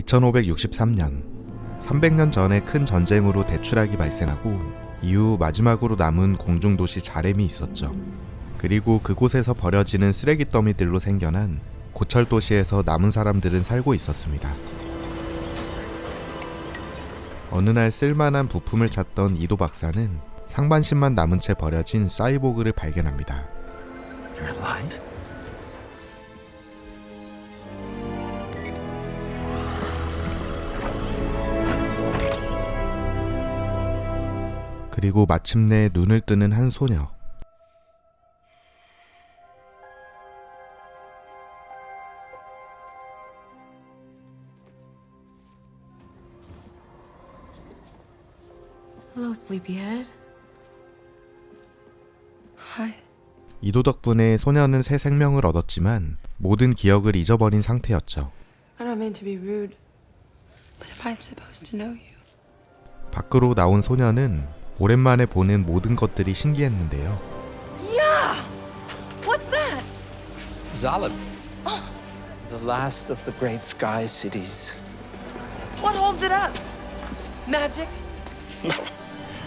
2563년 300년 전에 큰 전쟁으로 대추락이 발생하고 이후 마지막으로 남은 공중도시 자렘이 있었죠. 그리고 그곳에서 버려지는 쓰레기 더미들로 생겨난 고철 도시에서 남은 사람들은 살고 있었습니다. 어느 날 쓸만한 부품을 찾던 이도 박사는 상반신만 남은 채 버려진 사이보그를 발견합니다. 그리고 마침내 눈을 뜨는 한 소녀. Hello, sleepyhead. Hi. 이도 덕분에 소녀는 새 생명을 얻었지만 모든 기억을 잊어버린 상태였죠. I don't mean to be rude, but am I supposed to know you? 밖으로 나온 소녀는 오랜만에 보는 모든 것들이 신기했는데요. Yeah! What's that? Zalab. The last of the great sky cities. What holds it up? Magic?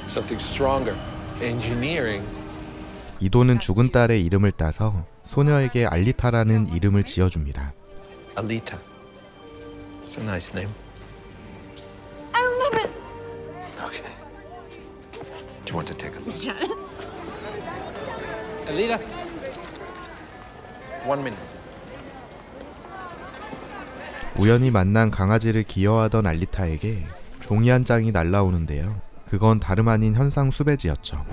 Something stronger. Engineering. 이도는 죽은 딸의 이름을 따서 소녀에게 알리타라는 이름을 지어줍니다. Alita. It's a nice name. Do you want to take a look? Yeah. Alita. One minute. 우연히 만난 강아지를 기어하던 알리타에게 종이 한 장이 날라오는데요. 그건 다름 아닌 현상 수배지였죠.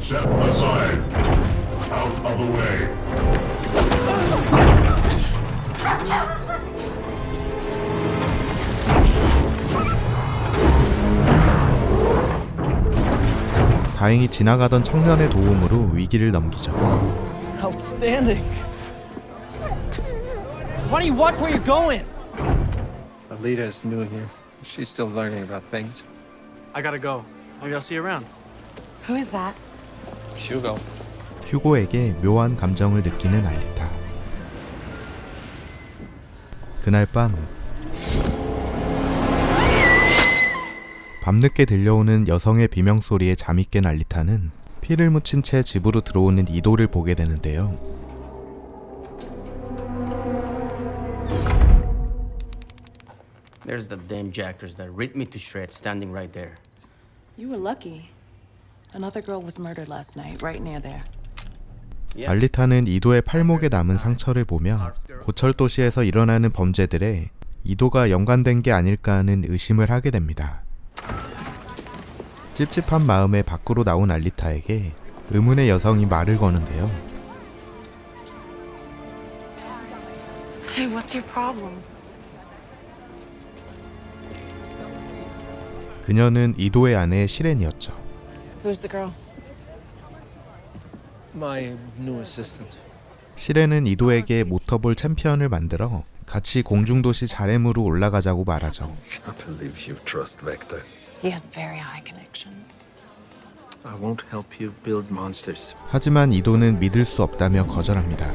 Step aside. Out of the way. 다행히 지나가던 청년의 도움으로 위기를 넘기죠. Outstanding. Why don't you watch where you're going? Alita is new here. She's still learning about things. I gotta go. Maybe I'll see you around. Who is that? Hugo. 휴고에게 묘한 감정을 느끼는 알리타. 그날 밤 밤늦게 들려오는 여성의 비명 소리에 잠이 깬 알리타는 피를 묻힌 채 집으로 들어오는 이도를 보게 되는데요. There's the damn jackers that ripped me to shreds standing right there. You were lucky. Another girl was murdered last night, right near there. 알리타는 이도의 팔목에 남은 상처를 보며 고철 도시에서 일어나는 범죄들에 이도가 연관된 게 아닐까 하는 의심을 하게 됩니다. 찝찝한 마음에 밖으로 나온 알리타에게 의문의 여성이 말을 거는데요. Hey, what's your problem? 그녀는 이도의 아내 시렌이었죠. Who's the girl? My new assistant. 시렌은 이도에게 모터볼 챔피언을 만들어 같이 공중도시 자렘으로 올라가자고 말하죠. I believe you trust Vector. He has very high connections. I won't help you build monsters. 하지만 이도는 믿을 수 없다며 거절합니다.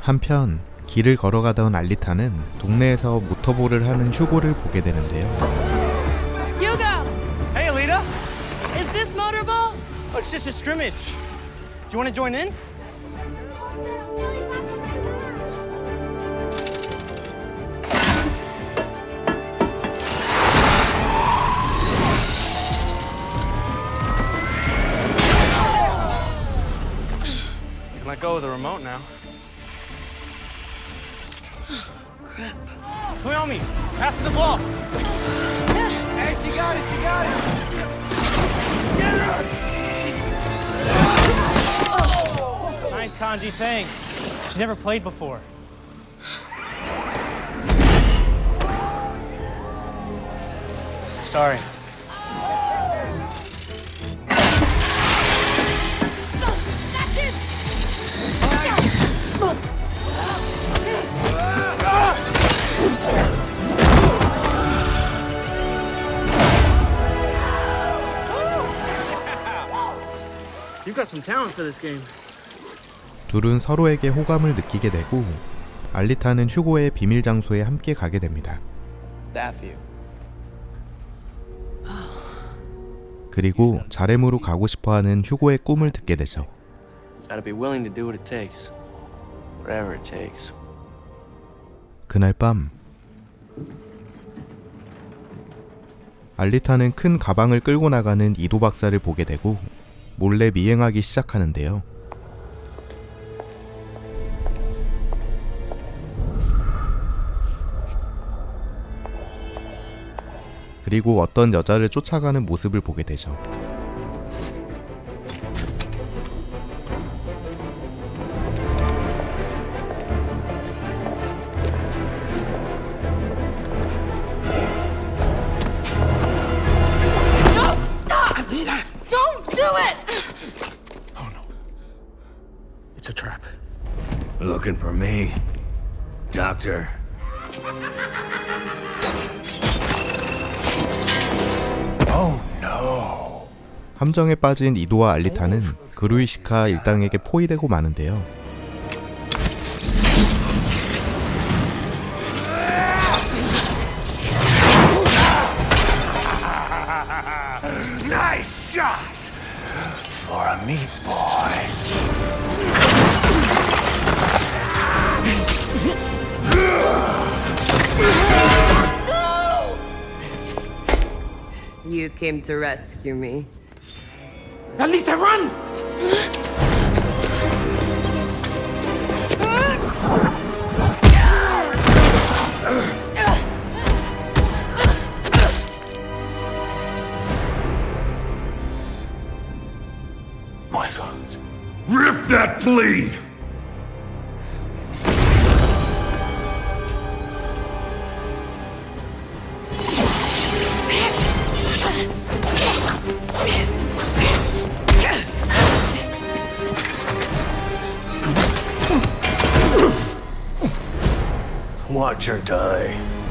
한편 길을 걸어가던 알리타는 동네에서 모터볼을 하는 휴고를 보게 되는데요. Hugo! Hey, Alita. Is this motorball? Oh, it's just a scrimmage. Do you want to join in? Let go of the remote now. Crap. Toyomi, pass to the ball. Hey, she got it, she got it. Nice, Tanji, thanks. She's never played before. Sorry. Got some talent for this game. 둘은 서로에게 호감을 느끼게 되고 알리타는 휴고의 비밀 장소에 함께 가게 됩니다. That view. 그리고 자렘으로 가고 싶어하는 휴고의 꿈을 듣게 되죠. Gotta be willing to do what it takes. Whatever it takes. 그날 밤 알리타는 큰 가방을 끌고 나가는 이도 박사를 보게 되고 몰래 미행하기 시작하는데요. 그리고 어떤 여자를 쫓아가는 모습을 보게 되죠. 함정에 빠진 이도와 알리타는 그루이시카 일당에게 포위되고 마는데요. Nice shot! For a meat boy. You came to rescue me. Alita, run! Watch her die.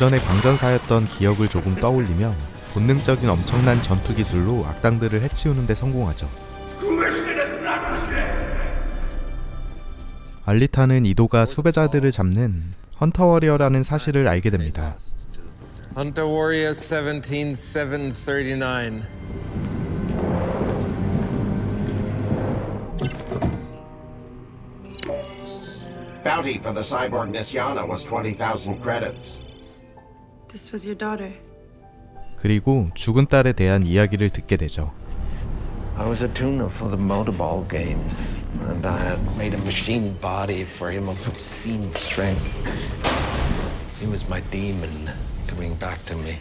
예전에 광전사였던 기억을 조금 떠올리며 본능적인 엄청난 전투 기술로 악당들을 해치우는 데 성공하죠. 알리타는 이도가 수배자들을 잡는 헌터 워리어라는 사실을 알게 됩니다. Hunter Warrior 17739. Bounty for the cyborg Nisyana was 20,000 credits. This was your daughter. 그리고 죽은 딸에 대한 이야기를 듣게 되죠. I was a tuner for the motorball games, and I had made a machine body for him of obscene strength. He was my demon coming back to me.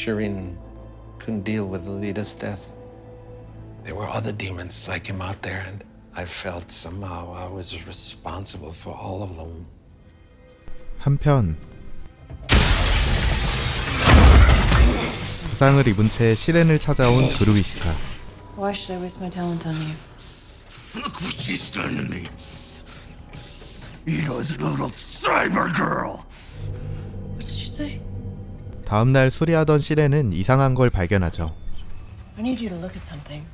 Shireen, couldn't deal with Alita's death. There were other demons like him out there, and I felt somehow I was responsible for all of them. 한편 부상을 입은 채 시렌을 찾아온 그루이시카. Why should I waste my talent on you? Look what she's done to me. Ego's little cyber girl. What did you say? 다음 날 수리하던 시렌은 이상한 걸 발견하죠. I need you to look at something.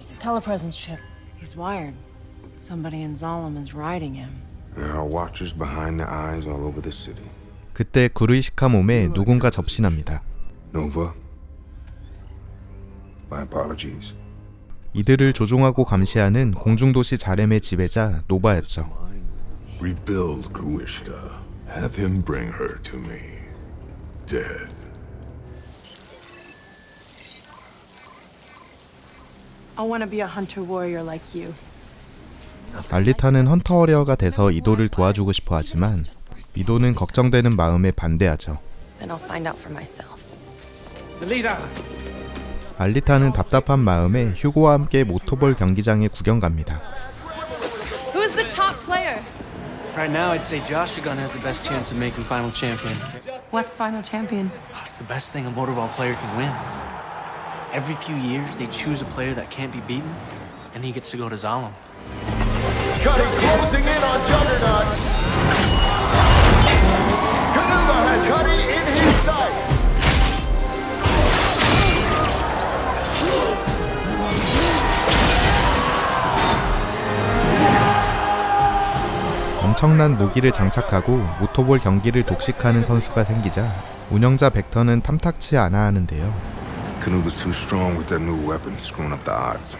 It's a telepresence chip. He's wired. Somebody in Zalem is riding him. There are watchers behind the eyes all over the city. 그때 구르이시카 몸에 누군가 접신합니다. Nova. My apologies. 이들을 조종하고 감시하는 공중도시 자렘의 지배자 노바였죠. Rebuild Gruishka. Have him bring her to me. Dead. I want to be a hunter warrior like you. 알리타는 헌터 워리어가 돼서 이도를 도와주고 싶어 하지만 미도는 걱정되는 마음에 반대하죠. Then I'll find out for myself. The leader. 알리타는 답답한 마음에 휴고와 함께 모토볼 경기장에 구경 갑니다. Right now, I'd say Josh Gun has the best chance of making final champion. What's final champion? Oh, it's the best thing a motorball player can win. Every few years, they choose a player that can't be beaten, and he gets to go to Zalem. Cutting closing in on Juggernaut. Kanuga has Cuddy in his sight. 엄청난 무기를 장착하고 모토볼 경기를 독식하는 선수가 생기자 운영자 벡터는 탐탁치 않아 하는데요. Kanuga's too strong with that new weapon, screwing up the odds.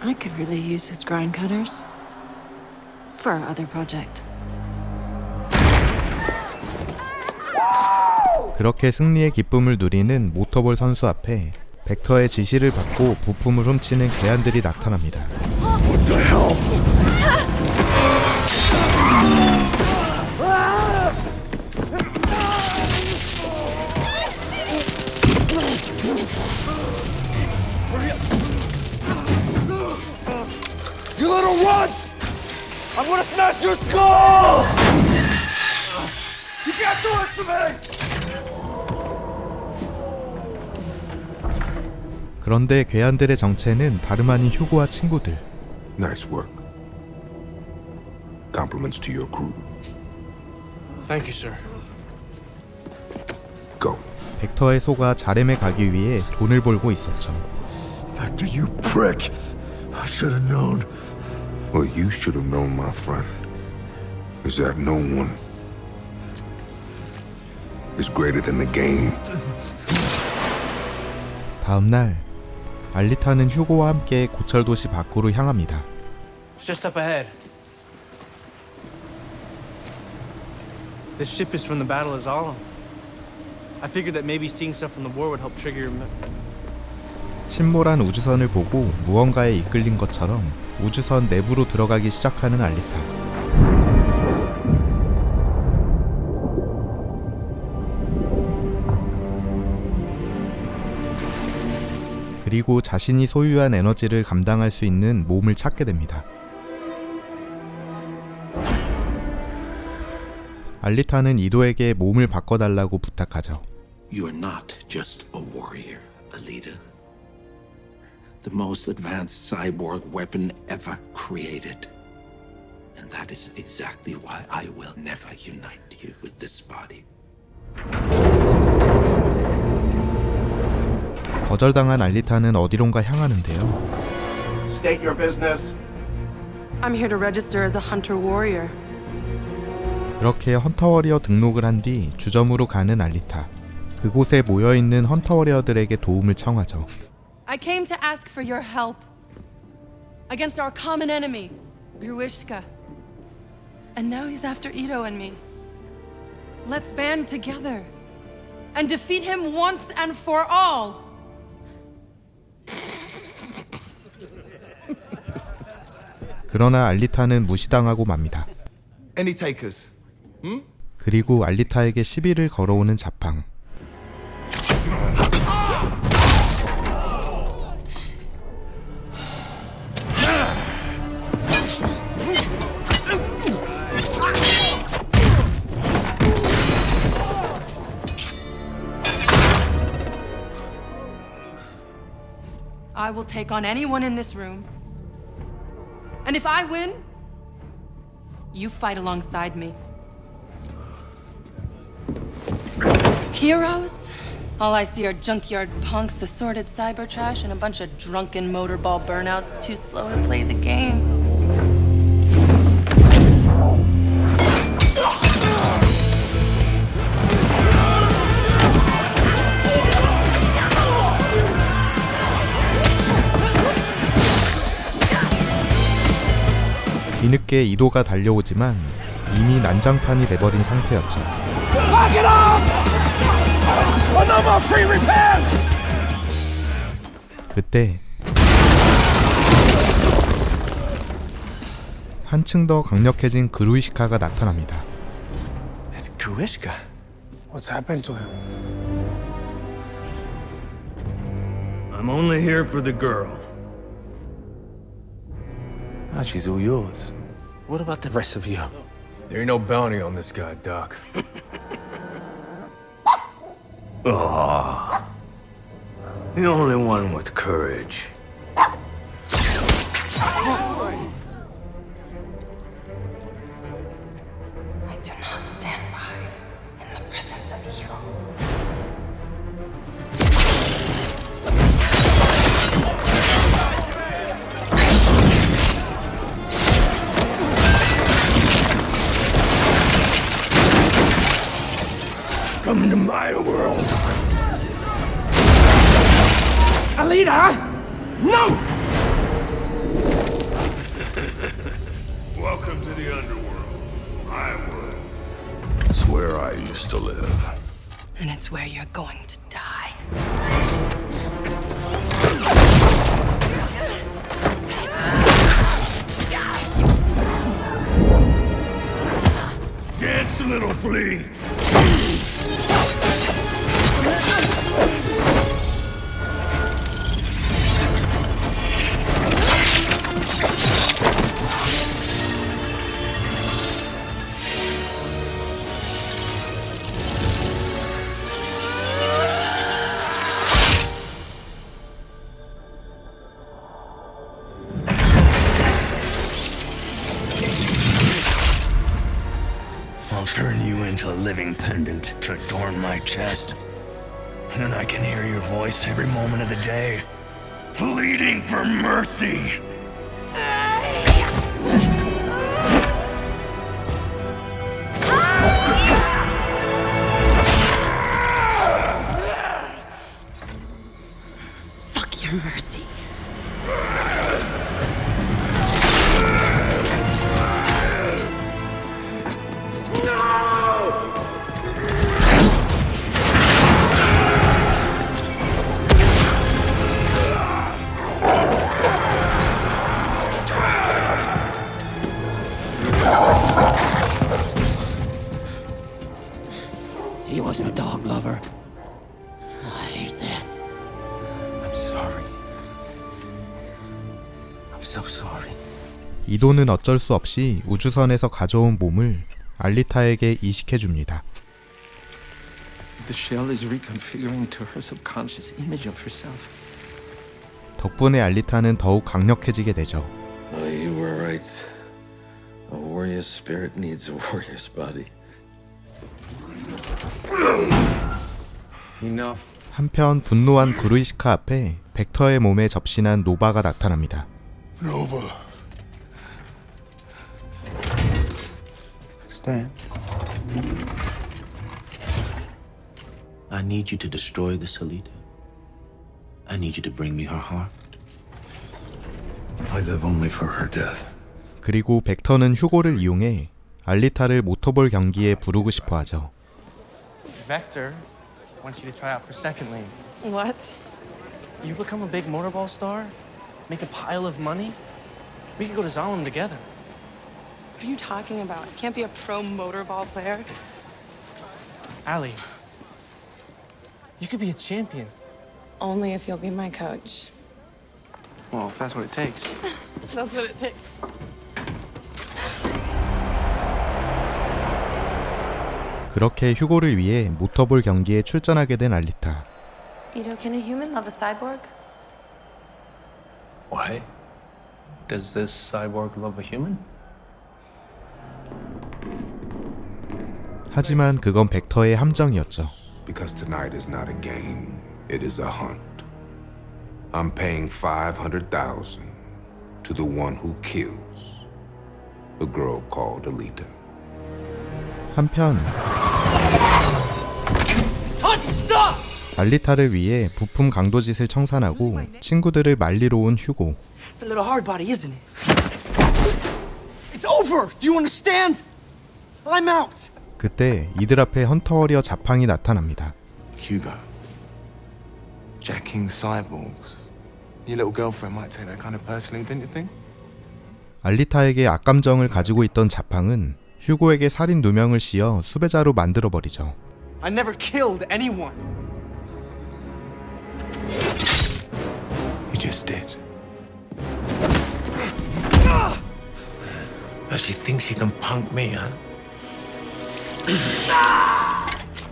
I could really use his grind cutters. For our other project. 그렇게 승리의 기쁨을 누리는 모터볼 선수 앞에 벡터의 지시를 받고 부품을 훔치는 괴한들이 나타납니다. You little runts! I'm gonna smash your skulls! You can't do it to me! 그런데 괴한들의 정체는 다름 아닌 휴고와 친구들. Nice work. Compliments to your crew. Thank you, sir. Go. 벡터의 소가 자렘에 가기 위해 돈을 벌고 있었죠. Factor, you prick! I should have known. Well, you should have known, my friend. Is that no one is greater than the game. 다음 날 알리타는 휴고와 함께 고철 도시 밖으로 향합니다. It's just up ahead. This ship is from the Battle of Zalem. I figured that maybe seeing stuff from the war would help trigger your. 침몰한 우주선을 보고 무언가에 이끌린 것처럼 우주선 내부로 들어가기 시작하는 알리타. 그리고 자신이 소유한 에너지를 감당할 수 있는 몸을 찾게 됩니다. 알리타는 이도에게 몸을 바꿔달라고 부탁하죠. You are not just a warrior, Alita. The most advanced cyborg weapon ever created. And that is exactly why I will never unite you with this body. 거절당한 알리타는 어디론가 향하는데요. State your business. I'm here to register as a hunter warrior. 그렇게 헌터워리어 등록을 한 뒤 주점으로 가는 알리타. 그곳에 모여 있는 헌터워리어들에게 도움을 청하죠. I came to ask for your help against our common enemy, Gruishka. And now he's after Ito and me. Let's band together and defeat him once and for all. 그러나 알리타는 무시당하고 맙니다. Any takers? 그리고 알리타에게 시비를 걸어오는 자팡. Heroes? All I see are junkyard punks, assorted cyber trash, and a bunch of drunken motorball burnouts too slow to play the game. 뒤늦게 이도가 달려오지만 이미 난장판이 돼버린 상태였죠. Oh! 그때 한층 더 강력해진 그루이시카가 나타납니다. It's Gruishka. What's happened to him? I'm only here for the girl. Ah, she's all yours. What about the rest of you? There ain't no bounty on this guy, Doc. The only one with courage. Alita! No! Welcome to the underworld. My world. It's where I used to live. And it's where you're going to die. Dance, little flea. Living pendant to adorn my chest. And I can hear your voice every moment of the day, pleading for mercy. He wasn't a dog lover. I hate that. I'm sorry. I'm so sorry. 이도는 어쩔 수 없이 우주선에서 가져온 몸을 알리타에게 이식해 줍니다. The shell is reconfiguring to her subconscious image of herself. 덕분에 알리타는 더욱 강력해지게 되죠. Oh, you were right. A warrior's spirit needs a warrior's body. Enough. 한편 분노한 그루이시카 앞에 벡터의 몸에 접신한 노바가 나타납니다. Nova. Stan. I need you to destroy this Alita. I need you to bring me her heart. I live only for her death. 그리고 벡터는 휴고를 이용해 알리타를 모터볼 경기에 부르고 싶어 하죠. Vector wants you to try out for second lane. What? You become a big motorball star, make a pile of money. We could go to Zalem together. What are you talking about? I can't be a pro motorball player. Allie, you could be a champion. Only if you'll be my coach. Well, if that's what it takes. That's what it takes. 그렇게 휴고를 위해 모터볼 경기에 출전하게 된 알리타. Ito, can a human love a cyborg? Why? Does this cyborg love a human? 하지만 그건 벡터의 함정이었죠. Because tonight is not a game, it is a hunt. I'm paying 500,000 to the one who kills the girl called Alita. 한편! 알리타를 위해 부품 강도짓을 청산하고 친구들을 말리러 온 휴고. It's a little hard body, isn't it? It's over! Do you understand? I'm out! 그때 이들 앞에 헌터 워리어 자팡이 나타납니다. Hugo. Jacking cyborgs. Your little girlfriend might take that kind of personally, didn't you think? 알리타에게 악감정을 가지고 있던 자팡은 휴고에게 살인 누명을 씌어 수배자로 만들어 버리죠. I never killed anyone. You just did. Now she thinks she can punk me, huh?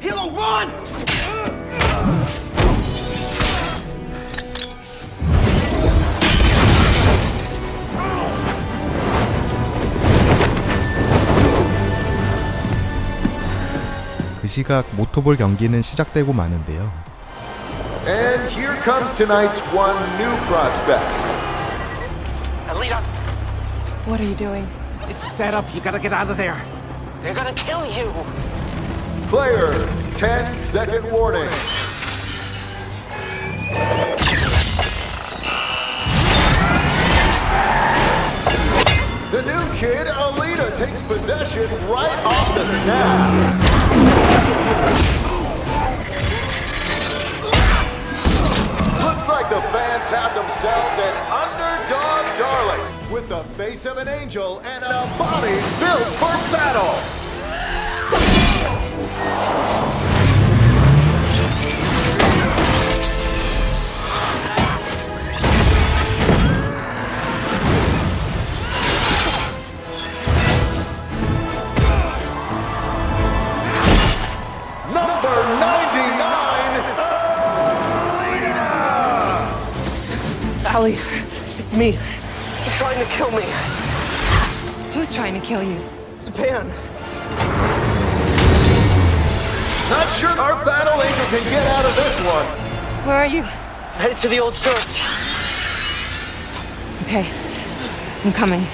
Hilo, run! 그 시각 모토볼 경기는 시작되고 마는데요. And here comes tonight's one new prospect. Alita, What are you doing? it's set up. You gotta get out of there. They're gonna kill you. Players, 10 second warning. The new kid, Alita, takes possession right off the snap. Looks like the fans have themselves an underdog darling with the face of an angel and a body built for battle. It's me. He's trying to kill me. Who's trying to kill you? Japan. Not sure our battle angel can get out of this one. Where are you? Headed to the old church. Okay. I'm coming.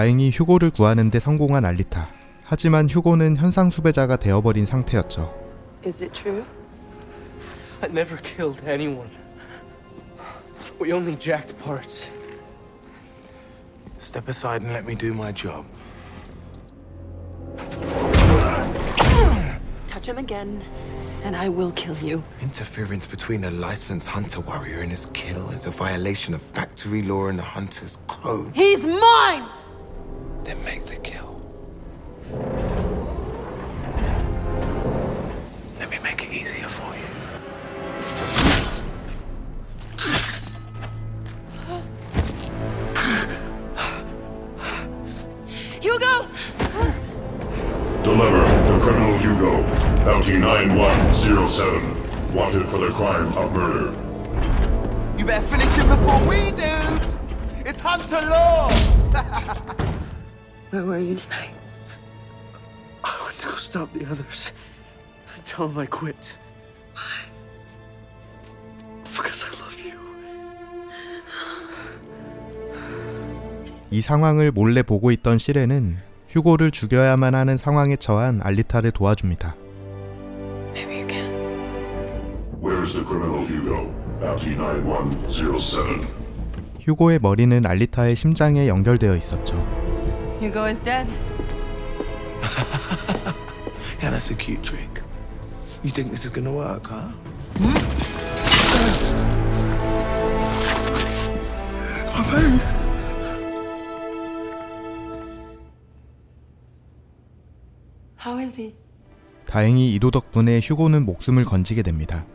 다행히 휴고를 구하는데 성공한 알리타. 하지만 휴고는 현상 수배자가 되어버린 상태였죠. Is it true? I never killed anyone. We only jacked parts. Step aside and let me do my job. Touch him again, and I will kill you. Interference between a licensed hunter warrior and his kill is a violation of factory law and the hunter's code. He's mine! I quit. Why? Because I love you. 이 상황을 몰래 보고 있던 시렌은 휴고를 죽여야만 하는 상황에 처한 알리타를 도와줍니다. Maybe you can. Where is the criminal Hugo, bounty 9107? 휴고의 머리는 알리타의 심장에 연결되어 있었죠. Hugo is dead. Yeah, that's a cute trick. You think this is gonna work, huh? My face. How is he? 다행히 이도 덕분에 휴고는 목숨을 건지게 됩니다.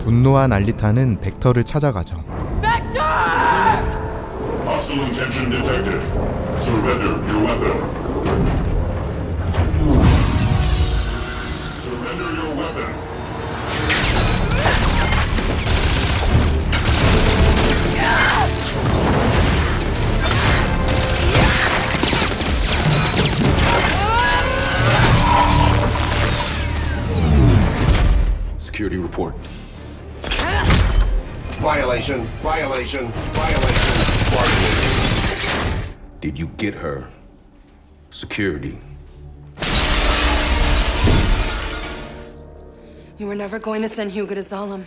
분노한 알리타는 벡터를 찾아가죠. Hostile intention detected. Surrender your weapon. Surrender your weapon. Security report. Violation, violation, violation. Did you get her? Security. You were never going to send Hugo to Zalem.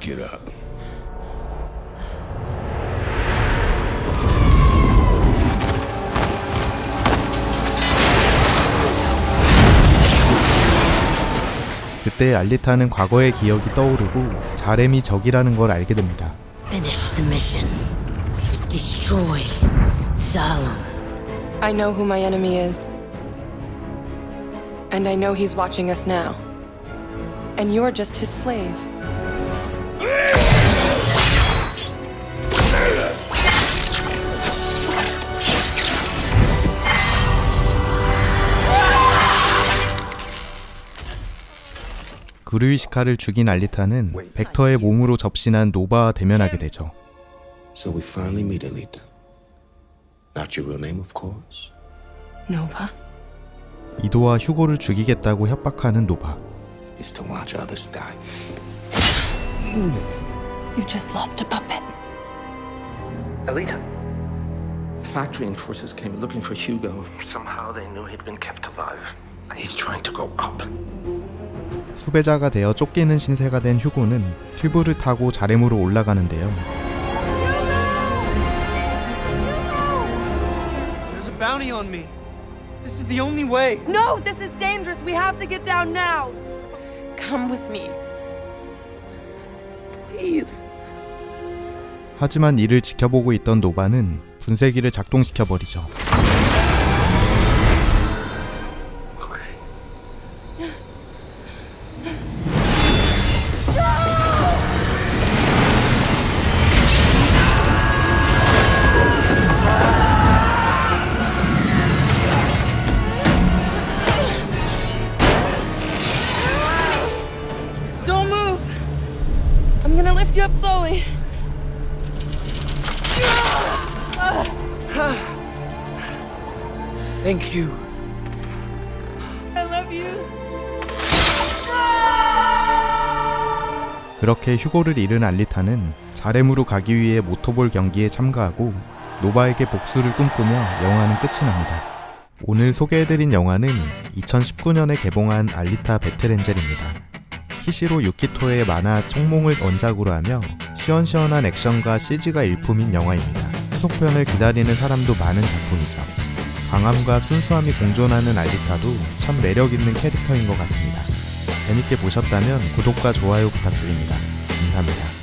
Get up. 그때 알리타는 과거의 기억이 떠오르고 자렘이 적이라는 걸 알게 됩니다. Finish the mission. Destroy Salem. I know who my enemy is. And I know he's watching us now. And you're just his slave. 그루이시카를 죽인 알리타는 벡터의 몸으로 접신한 노바와 대면하게 되죠. So we finally meet, Alita. Not your real name, of course. Nova? 이도와 휴고를 죽이겠다고 협박하는 노바. Is to watch others die. You just lost a puppet. Alita. Factory enforcers came looking for Hugo. Somehow they knew he'd been kept alive. He's trying to go up. 수배자가 되어 쫓기는 신세가 된 휴고는 튜브를 타고 자렘으로 올라가는데요. There's a bounty on me. This is the only way. No, this is dangerous. We have to get down now. Come with me. Please. 하지만 이를 지켜보고 있던 노바는 분쇄기를 작동시켜 버리죠. Thank you. I love you. 그렇게 휴고를 잃은 알리타는 자렘으로 가기 위해 모토볼 경기에 참가하고 노바에게 복수를 꿈꾸며 영화는 끝이 납니다. 오늘 소개해드린 영화는 2019년에 개봉한 알리타 배틀엔젤입니다. 키시로 유키토의 만화 총몽을 원작으로 하며 시원시원한 액션과 CG가 일품인 영화입니다. 후속편을 기다리는 사람도 많은 작품이죠. 강함과 순수함이 공존하는 알리타도 참 매력있는 캐릭터인 것 같습니다. 재밌게 보셨다면 구독과 좋아요 부탁드립니다. 감사합니다.